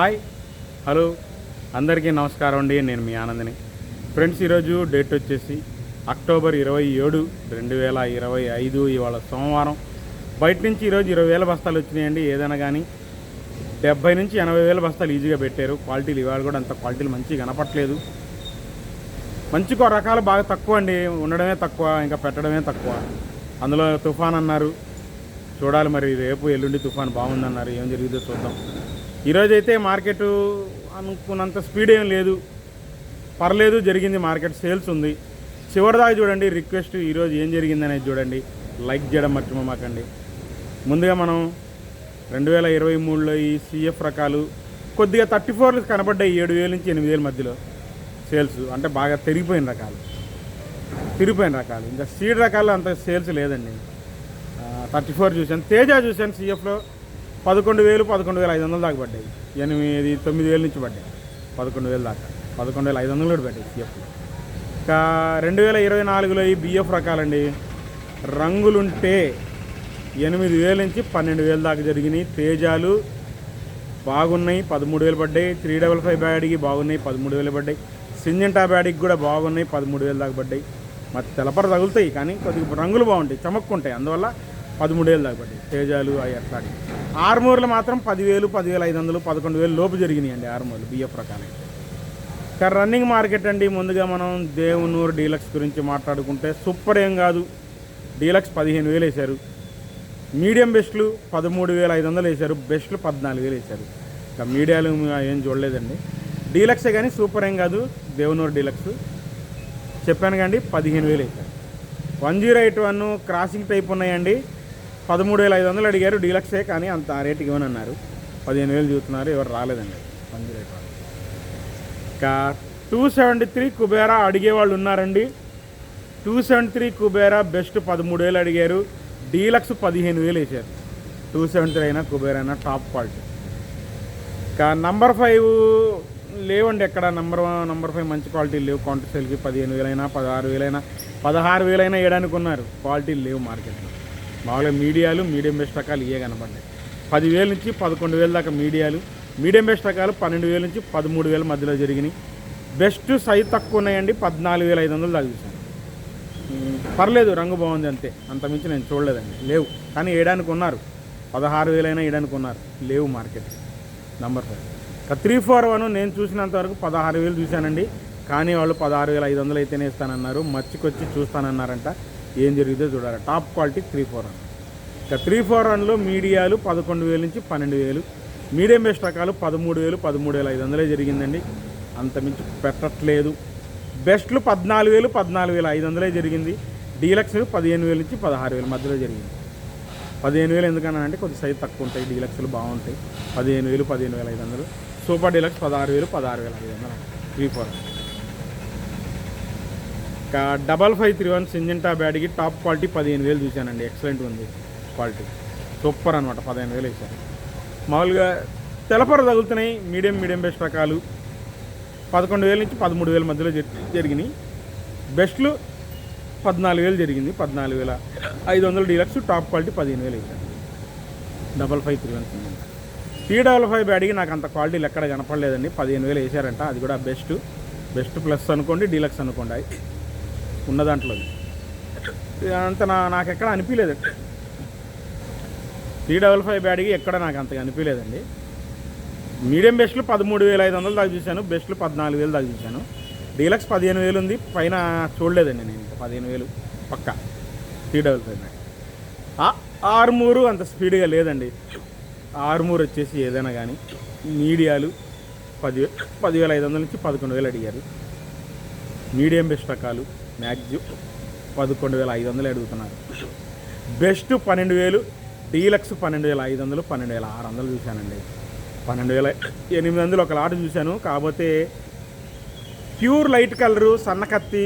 Hi hello అందరికీ నమస్కారం అండి. నేను మీ ఆనందని. ఫ్రెండ్స్ ఈరోజు డేట్ వచ్చేసి అక్టోబర్ ఇరవై ఏడు రెండు వేల ఇరవై ఐదు ఇవాళ సోమవారం. బయట నుంచి ఈరోజు ఇరవై వేల బస్తాలు వచ్చినాయండి ఏదైనా కానీ డెబ్బై నుంచి ఎనభై వేల బస్తాలు ఈజీగా పెట్టారు. క్వాలిటీలు ఇవాళ కూడా అంత క్వాలిటీలు మంచిగా కనపట్లేదు మంచి కొ- రకాలు బాగా తక్కువ అండి. ఉండడమే తక్కువ ఇంకా పెట్టడమే తక్కువ. అందులో తుఫాన్ అన్నారు. చూడాలి మరి రేపు ఎల్లుండి తుఫాన్ బాగుందన్నారు. ఏం జరిగిందో చూద్దాం. ఈరోజైతే మార్కెట్ అనుకున్నంత స్పీడ్ ఏం లేదు. పర్లేదు జరిగింది మార్కెట్ సేల్స్ ఉంది. చివరిదాకా చూడండి రిక్వెస్ట్ ఈరోజు ఏం జరిగింది అనేది చూడండి. లైక్ చేయడం మర్చిపోమాకండి. ముందుగా మనం రెండు వేల ఇరవై మూడులో ఈ సిఎఫ్ రకాలు కొద్దిగా థర్టీ ఫోర్లు కనబడ్డాయి ఏడు వేల నుంచి ఎనిమిది వేల మధ్యలో సేల్స్. అంటే బాగా తిరిగిపోయిన రకాలు. తిరిగిపోయిన రకాలు. ఇంకా సీడ్ రకాలు అంత సేల్స్ లేదండి. థర్టీ ఫోర్ చూశాను. తేజ చూశాను సిఎఫ్లో. పదకొండు వేలు పదకొండు వేల ఐదు వందలు దాకా పడ్డాయి. ఎనిమిది తొమ్మిది వేల నుంచి పడ్డాయి. పదకొండు వేలు దాకా. పదకొండు వేల ఐదు వందలు కూడా పడ్డాయి సిఎఫ్ ఇంకా రెండు వేల ఇరవై నాలుగులో ఈ బిఎఫ్ రకాలండి. రంగులుంటే ఎనిమిది వేల నుంచి పన్నెండు వేల దాకా జరిగినాయి. తేజాలు బాగున్నాయి పదమూడు వేలు పడ్డాయి. త్రీ డబల్ ఫైవ్ బ్యాడ్కి బాగున్నాయి పదమూడు వేలు పడ్డాయి. సింజంటా బ్యాడ్కి కూడా బాగున్నాయి పదమూడు వేలు దాకా పడ్డాయి. మరి తెలపర తగులుతాయి కానీ కొద్దిగా రంగులు బాగుంటాయి చమక్కుంటాయి. అందువల్ల పదమూడు వేలు దాకా పడ్డాయి తేజాలు అవి అట్లాంటి ఆర్మూర్లు మాత్రం పదివేలు పదివేల ఐదు వందలు పదకొండు వేలు లోపు జరిగినాయండి ఆర్మూర్లు బిఎఫ్ రకాలే. కానీ రన్నింగ్ మార్కెట్ అండి ముందుగా మనం దేవునూరు డీలక్స్ గురించి మాట్లాడుకుంటే సూపర్ ఏం కాదు. డీలక్స్ పదిహేను వేలు వేశారు. మీడియం బెస్ట్లు పదమూడు వేల ఐదు వందలు వేశారు బెస్ట్లు పద్నాలుగు వేలు వేశారు. ఇంకా మీడియాలు ఏం చూడలేదండి. డీలక్సే కానీ సూపర్ ఏం కాదు దేవునూరు డీలక్స్. చెప్పాను కానీ పదిహేను వేలు వేశారు. One zero eight one crossing type ఉన్నాయండి. పదమూడు వేల ఐదు వందలు అడిగారు డీలక్సే కానీ అంత ఆ రేటుకి ఇవ్వనన్నారు. పదిహేను వేలు చూస్తున్నారు ఎవరు రాలేదండి. వన్ జీరో ఇంకా టూ సెవెంటీ త్రీ కుబేరా అడిగే వాళ్ళు ఉన్నారండి. Two seventy three Kubera best పదమూడు వేలు అడిగారు డీలక్స్ పదిహేను వేలు వేసారు టూ సెవెంటీ త్రీ అయినా కుబేరా అయినా టాప్ క్వాలిటీ. ఇంకా నంబర్ ఫైవ్ లేవండి ఎక్కడ నంబర్ వన్ నంబర్ ఫైవ్ మంచి క్వాలిటీ లేవు. కౌంటర్ సెల్కి పదిహేను వేలైనా పదహారు వేలైనా పదహారు వేలైనా వేయడానికి ఉన్నారు. క్వాలిటీ లేవు మార్కెట్లో. మామూలుగా మీడియాలు మీడియం బెస్ట్ రకాలు ఇవే కనపడ్డాయి పదివేల నుంచి పదకొండు వేల దాకా మీడియాలు మీడియం బెస్ట్ రకాలు పన్నెండు వేల నుంచి పదమూడు వేల మధ్యలో జరిగినాయి. బెస్ట్ సైజ్ తక్కువ ఉన్నాయండి పద్నాలుగు వేల ఐదు వందలు దాకా చూశాను. పర్లేదు రంగు బాగుంది అంతే. అంతమించి నేను చూడలేదండి. లేవు. కానీ వేయడానికి ఉన్నారు. పదహారు వేలైనా వేయడానికి ఉన్నారు. లేవు market. Number five. Three four one నేను చూసినంత వరకు పదహారు వేలు చూశానండి. కానీ వాళ్ళు పదహారు వేల ఐదు వందలు అయితేనే ఇస్తానన్నారు. మర్చికొచ్చి చూస్తానన్నారంట. ఏం జరిగిందో చూడాలి. Top quality three four one ఇక త్రీ ఫోర్ వన్లో మీడియాలు పదకొండు వేలు నుంచి పన్నెండు వేలు మీడియం బెస్ట్ రకాలు పదమూడు వేలు పదమూడు వేల ఐదు వందలే జరిగిందండి. అంతమించి పెట్టట్లేదు. బెస్ట్లు పద్నాలుగు వేలు పద్నాలుగు వేల ఐదు వందలే జరిగింది. డీలక్స్ పదిహేను వేల నుంచి పదహారు వేల మధ్యలో జరిగింది. పదిహేను వేలు ఎందుకన్నానంటే కొద్ది సైజ్ తక్కువ ఉంటాయి. డీలక్స్లు బాగుంటాయి. పదిహేను వేలు పదిహేను వేల ఐదు వందలు. సూపర్ డీలక్స్ పదహారు వేలు పదహారు వేల ఐదు వందలు. Three four double five three one Syngenta బ్యాడ్కి top quality పదిహేను వేలు చూశానండి. ఎక్సలెంట్ ఉంది క్వాలిటీ. సూపర్ అనమాట పదిహేను వేలు వేసాను మామూలుగా తెలపర తగులుతున్నాయి మీడియం మీడియం బెస్ట్ రకాలు. పదకొండు వేల నుంచి పదమూడు వేల మధ్యలో జరిగినాయి. బెస్ట్లు పద్నాలుగు వేలు జరిగింది పద్నాలుగు వేల ఐదు వందల డీలక్స్ టాప్ క్వాలిటీ పదిహేను వేలు వేసాను double five three one Syngenta three double five బ్యాడ్కి నాకు అంత క్వాలిటీలు ఎక్కడ కనపడలేదండి. పదిహేను వేలు వేసారంట అది కూడా బెస్ట్. బెస్ట్ ప్లస్ అనుకోండి డీలక్స్ అనుకోండి. ఉన్న దాంట్లో అంత నా నాకు ఎక్కడ అనిపించలేదు త్రీ డబల్ ఫైవ్ బ్యాడ్కి ఎక్కడ నాకు అంతగా అనిపించలేదండి మీడియం బెస్ట్లు పదమూడు వేల ఐదు వందలు దాకా చూశాను బెస్ట్లు పద్నాలుగు వేలు దాకా చూశాను. డీలక్స్ పదిహేను వేలు ఉంది పైన చూడలేదండి నేను ఇంకా పదిహేను వేలు పక్క. త్రీ డబల్ ఫైవ్ బ్యాడ్. ఆర్మూరు ఆరుమూరు అంత స్పీడ్గా లేదండి. ఆర్మూర్ వచ్చేసి ఏదైనా కానీ మీడియాలు పది పదివేల ఐదు వందల నుంచి పదకొండు వేలు అడిగారు. మీడియం బెస్ట్ రకాలు మ్యాక్సిమం పదకొండు వేల ఐదు వందలు అడుగుతున్నారు. బెస్ట్ పన్నెండు వేలు డీలక్స్ పన్నెండు వేల ఐదు వందలు పన్నెండు వేల ఆరు వందలు చూశానండి. పన్నెండు వేల ఎనిమిది వందలు ఒక లాట్ చూశాను. కాకపోతే ప్యూర్ లైట్ కలరు సన్నకత్తి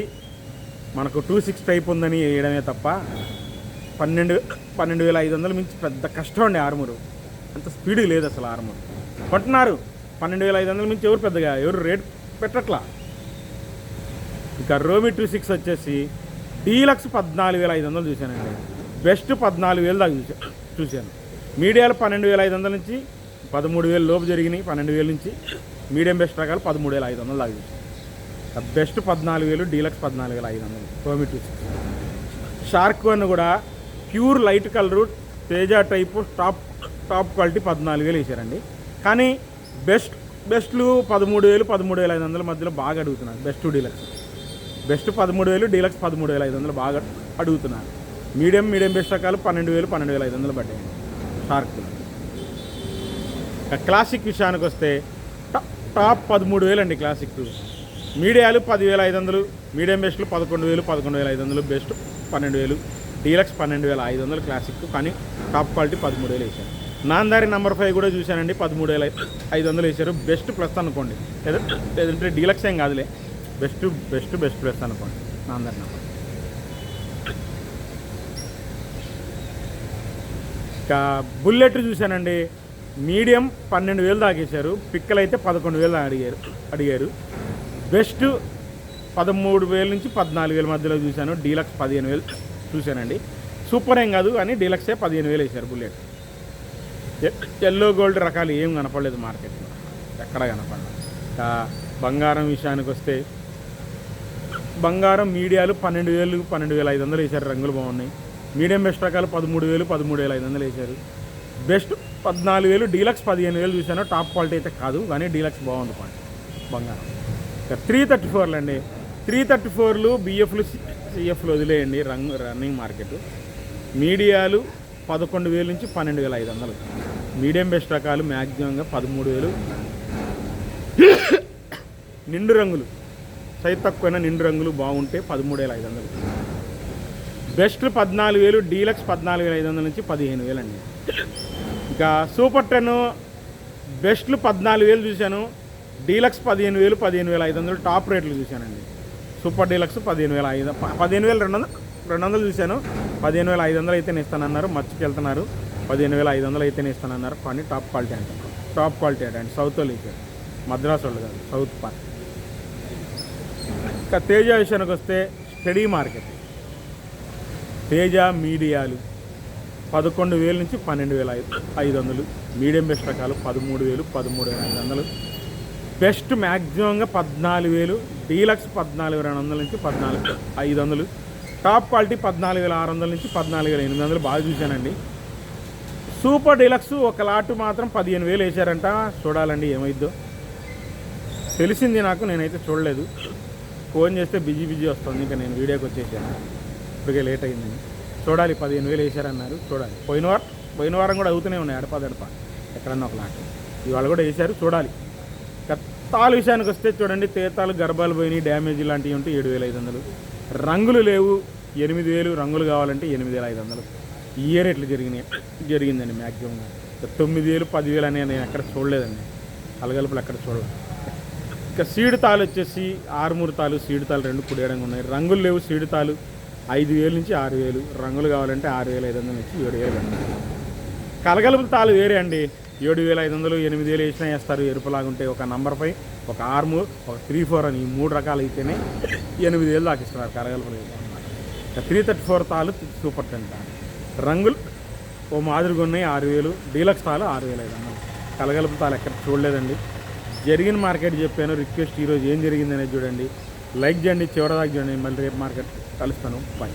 మనకు టూ సిక్స్ టైప్ ఉందని వేయడమే తప్ప పన్నెండు పన్నెండు వేల ఐదు వందలు మించి పెద్ద కష్టం అండి ఆర్మూరు. అంత స్పీడ్ లేదు అసలు ఆర్మూరు. కొంటున్నారు. పన్నెండు వేల ఐదు వందల మించి ఎవరు పెద్దగా ఎవరు రేట్ పెట్టట్లా? ఇక రోమి టూ సిక్స్ వచ్చేసి డీలక్స్ పద్నాలుగు వేల ఐదు వందలు చూశానండి. బెస్ట్ పద్నాలుగు వేలు దాకా చూసా చూశాను. మీడియాలు పన్నెండు వేల ఐదు వందల నుంచి పదమూడు వేలు లోపు జరిగినాయి పన్నెండు వేల నుంచి మీడియం బెస్ట్ రకాలు పదమూడు వేల ఐదు వందలు దాకా చూసాను బెస్ట్ పద్నాలుగు వేలు డీలక్స్ పద్నాలుగు వేల ఐదు వందలు టోమీ టూ షార్క్ వన్ కూడా pure light colour Teja type top top quality పద్నాలుగు వేలు వేసారండి. కానీ బెస్ట్ బెస్ట్లు పదమూడు వేలు పదమూడు వేల ఐదు వందల మధ్యలో బాగా అడుగుతున్నారు బెస్ట్ డీలక్స్. బెస్ట్ పదమూడు వేలు డీలక్స్ పదమూడు వేల ఐదు వందలు బాగా అడుగుతున్నారు. మీడియం మీడియం బెస్ట్ రకాలు పన్నెండు వేలు పన్నెండు వేల ఐదు వందలు పడ్డాయి. షార్క్. క్లాసిక్ విషయానికి వస్తే టాప్ పదమూడు వేలు అండి క్లాసిక్. మీడియాలు పదివేల ఐదు వందలు మీడియం బెస్ట్లు పదకొండు వేలు పదకొండు వేల ఐదు వందలు బెస్ట్ పన్నెండు వేలు డీలక్స్ పన్నెండు వేల ఐదు వందలు క్లాసిక్. కానీ టాప్ క్వాలిటీ పదమూడు వేలు వేసారు నాందారి నెంబర్ ఫైవ్ కూడా చూశానండి పదమూడు వేల ఐదు వందలు వేశారు. బెస్ట్ ప్లస్ అనుకోండి. లేదంటే డీలక్స్ ఏం కాదులే. బెస్ట్ బెస్ట్ బెస్ట్ ప్లేస్ అనుకోండి. నాందారి ఇంకా బుల్లెట్ చూశానండి. మీడియం పన్నెండు వేలు దాకేశారు. పిక్కలు అయితే పదకొండు వేలు దాకా అడిగారు అడిగారు. బెస్ట్ పదమూడు వేల నుంచి పద్నాలుగు వేల మధ్యలో చూశాను. డీలక్స్ పదిహేను వేలు చూశానండి. సూపర్ ఏం కాదు కానీ డీలక్సే పదిహేను వేలు వేశారు బుల్లెట్. ఎ- ఎల్లో గోల్డ్ రకాలు ఏం కనపడలేదు మార్కెట్లో. ఎక్కడ కనపడలేదు. ఇంకా బంగారం విషయానికి వస్తే బంగారం మీడియాలు పన్నెండు వేలు పన్నెండు వేల ఐదు వందలు వేశారు. రంగులు బాగున్నాయి. మీడియం బెస్ట్ రకాలు పదమూడు వేలు పదమూడు వేల ఐదు వందలు వేశారు. బెస్ట్ పద్నాలుగు వేలు డీలక్స్ పదిహేను వేలు చూశాను. టాప్ క్వాలిటీ అయితే కాదు కానీ డీలక్స్ బాగుంది పాయింట్. బంగారం. ఇక త్రీ థర్టీ ఫోర్లు అండి. త్రీ థర్టీ ఫోర్లు బిఎఫ్లు సిఎఫ్లు వదిలేయండి. రంగ్ రన్నింగ్ మార్కెట్. మీడియాలు పదకొండు వేలు నుంచి పన్నెండు వేల ఐదు వందలు. మీడియం బెస్ట్ రకాలు మ్యాక్సిమంగా పదమూడు వేలు. నిండు రంగులు. సైజ్ తక్కువైనా నిండు రంగులు బాగుంటే పదమూడు వేల ఐదు వందలు బెస్ట్ పద్నాలుగు వేలు డీలక్స్ పద్నాలుగు వేల ఐదు వందల నుంచి పదిహేను వేలు అండి ఇంకా సూపర్ టెన్ బెస్ట్లు పద్నాలుగు వేలు చూశాను డీలక్స్ పదిహేను వేలు పదిహేను వేల ఐదు వందలు టాప్ రేట్లు చూశానండి. సూపర్ డీలక్స్ పదిహేను వేల ఐదు పదిహేను వేల రెండు వందలు రెండు వందలు చూశాను పదిహేను వేల ఐదు వందలు అయితేనే ఇస్తానన్నారు మర్చికి వెళ్తున్నారు పదిహేను వేల ఐదు వందలు అయితేనే ఇస్తానన్నారు కానీ టాప్ క్వాలిటీ అంటే టాప్ క్వాలిటీ అంటే సౌత్ వాళ్ళు ఇచ్చారు మద్రాసు వాళ్ళు కాదు సౌత్ పార్ట్. ఇంకా తేజ విషయానికి వస్తే స్టడీ మార్కెట్ తేజ మీడియాలు పదకొండు వేల నుంచి పన్నెండు వేల ఐదు ఐదు వందలు. మీడియం బెస్ట్ రకాలు పదమూడు వేలు పదమూడు వేల ఐదు వందలు. బెస్ట్ మ్యాక్సిమంగా పద్నాలుగు వేలు డీలక్స్ పద్నాలుగు రెండు వందల నుంచి పద్నాలుగు ఐదు వందలు. టాప్ క్వాలిటీ పద్నాలుగు వేల ఆరు వందల నుంచి పద్నాలుగు వేల ఎనిమిది వందలు. బాగా చూశానండి. సూపర్ డీలక్స్ ఒక లాటు మాత్రం పదిహేను వేలు వేశారంట. చూడాలండి ఏమైద్దో. తెలిసింది నాకు నేనైతే చూడలేదు. ఫోన్ చేస్తే బిజీ బిజీ వస్తుంది ఇంకా నేను వీడియోకి వచ్చేసాను. ఇప్పటికే లేట్ అయిందని చూడాలి పదిహేను వేలు వేశారన్నారు చూడాలి. పోయిన వారం పోయిన వారం కూడా అవుతూనే ఉన్నాయి అడప దడప. ఎక్కడన్నా ఒక లాట్ ఇవాళ కూడా వేశారు చూడాలి. ఇక విషయానికి వస్తే చూడండి తేతాలు గర్భాలు పోయినాయి డ్యామేజ్ ఇలాంటివి ఉంటే ఏడు వేల ఐదు వందలు. రంగులు లేవు ఎనిమిది వేలు రంగులు కావాలంటే ఎనిమిది వేల ఐదు వందలు. ఇయర్ ఎట్లా జరిగినాయి? జరిగిందండి మ్యాక్సిమం తొమ్మిది వేలు పదివేలు అనేది నేను ఎక్కడ చూడలేదండి. అలగలుపులు ఎక్కడ చూడలేదు. ఇంకా సీడు తాలు వచ్చేసి ఆరుమూరు తాలు సీడు తాలు రెండు కుడేయడంగా ఉన్నాయి. రంగులు లేవు సీడు తాలు. ఐదు వేలు నుంచి ఆరు వేలు. రంగులు కావాలంటే ఆరు వేల ఐదు వందల నుంచి ఏడు వేలు అండి. కలగలుపు తాలు వేరే అండి. ఏడు వేల ఐదు వందలు ఎనిమిది వేలు వేసినా వేస్తారు. ఎరుపులాగుంటే ఒక నంబర్పై ఒక ఆర్ము ఒక త్రీ ఫోర్ అని ఈ మూడు రకాలు అయితేనే ఎనిమిది వేలు దాకా ఇస్తున్నారు కలగలుపులు త్రీ థర్టీ ఫోర్ తాలు సూపర్ టెన్ తాలు. రంగులు ఓ మాదిరిగా ఉన్నాయి ఆరు వేలు. డీలక్స్ తాలు ఆరు వేల ఐదు వందలు. కలగలుపు తాలు ఎక్కడ చూడలేదండి. జరిగిన మార్కెట్ చెప్పాను రిక్వెస్ట్ ఈరోజు ఏం జరిగిందనేది చూడండి. లైక్ చేయండి చివరిదాకా చూడండి. మళ్ళీ రేపు మార్కెట్ కలుస్తాను. బాయ్